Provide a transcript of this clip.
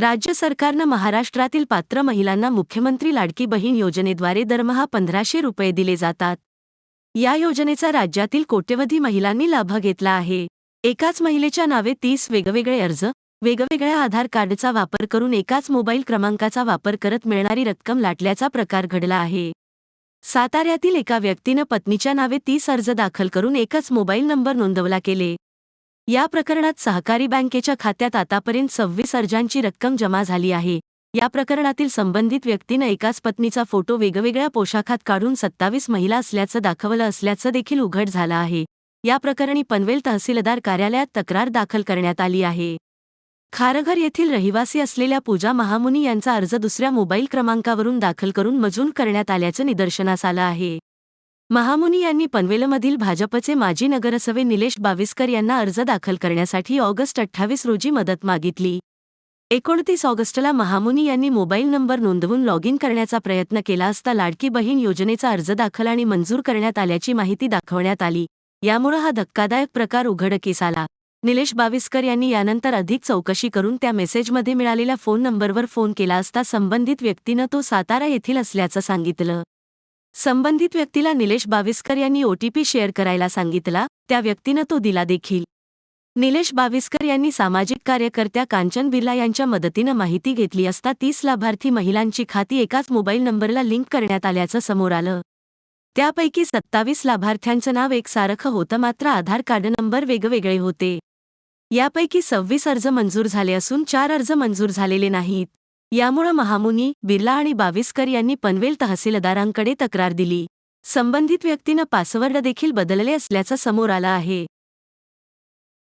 राज्य सरकारनं महाराष्ट्रातील पात्र महिलांना मुख्यमंत्री लाडकी बहीण योजनेद्वारे दरमहा पंधराशे रुपये दिले जातात. या योजनेचा राज्यातील कोट्यवधी महिलांनी लाभ घेतला आहे. एकाच महिलेच्या नावे तीस वेगवेगळे अर्ज वेगवेगळ्या आधार कार्डचा वापर करून एकाच मोबाईल क्रमांकाचा वापर करत मिळणारी रक्कम लाटल्याचा प्रकार घडला आहे. साताऱ्यातील एका व्यक्तीनं पत्नीच्या नावे तीस अर्ज दाखल करून एकच मोबाईल नंबर नोंदवला केले. या प्रकरणात सहकारी बँकेच्या खात्यात आतापर्यंत सव्वीस अर्जांची रक्कम जमा झाली आहे. या प्रकरणातील संबंधित व्यक्तीनं एकाच पत्नीचा फोटो वेगवेगळ्या पोशाखात काढून सत्तावीस महिला असल्याचं दाखवलं असल्याचं देखील उघड झालं आहे. या प्रकरणी पनवेल तहसीलदार कार्यालयात तक्रार दाखल करण्यात आली आहे. खारघर येथील रहिवासी असलेल्या पूजा महामुनी यांचा अर्ज दुसऱ्या मोबाईल क्रमांकावरून दाखल करून मजूर करण्यात आल्याचं निदर्शनास आलं आहे. महामुनी यांनी पनवेलमधील भाजपचे माजी नगरसवे निलेश बाविस्कर यांना अर्ज दाखल करण्यासाठी ऑगस्ट अठ्ठावीस रोजी मदत मागितली. एकोणतीस ऑगस्टला महामुनी यांनी मोबाईल नंबर नोंदवून लॉग इन करण्याचा प्रयत्न केला असता लाडकी बहीण योजनेचा अर्ज दाखल आणि मंजूर करण्यात आल्याची माहिती दाखवण्यात आली. यामुळे हा धक्कादायक प्रकार उघडकीस आला. निलेश बाविस्कर यांनी यानंतर अधिक चौकशी करून त्या मेसेजमध्ये मिळालेल्या फोन नंबरवर फोन केला असता संबंधित व्यक्तीनं तो सातारा येथील असल्याचं सांगितलं. संबंधित व्यक्तीला निलेश बाविस्कर यांनी ओटीपी शेअर करायला सांगितला त्या व्यक्तीनं तो दिला देखील. निलेश बाविस्कर यांनी सामाजिक कार्यकर्त्या कांचन बिर्ला यांच्या मदतीनं माहिती घेतली असता तीस लाभार्थी महिलांची खाती एकाच मोबाईल नंबरला लिंक करण्यात आल्याचं समोर आलं. त्यापैकी सत्तावीस लाभार्थ्यांचं नाव एकसारखं होतं मात्र आधार कार्ड नंबर वेगवेगळे होते. यापैकी सव्वीस अर्ज मंजूर झाले असून चार अर्ज मंजूर झालेले नाहीत. यामुळं महामुनी बिर्ला आणि बाविस्कर यांनी पनवेल तहसीलदारांकडे तक्रार दिली. संबंधित व्यक्तीनं पासवर्ड देखील बदलले असल्याचं समोर आलं आहे.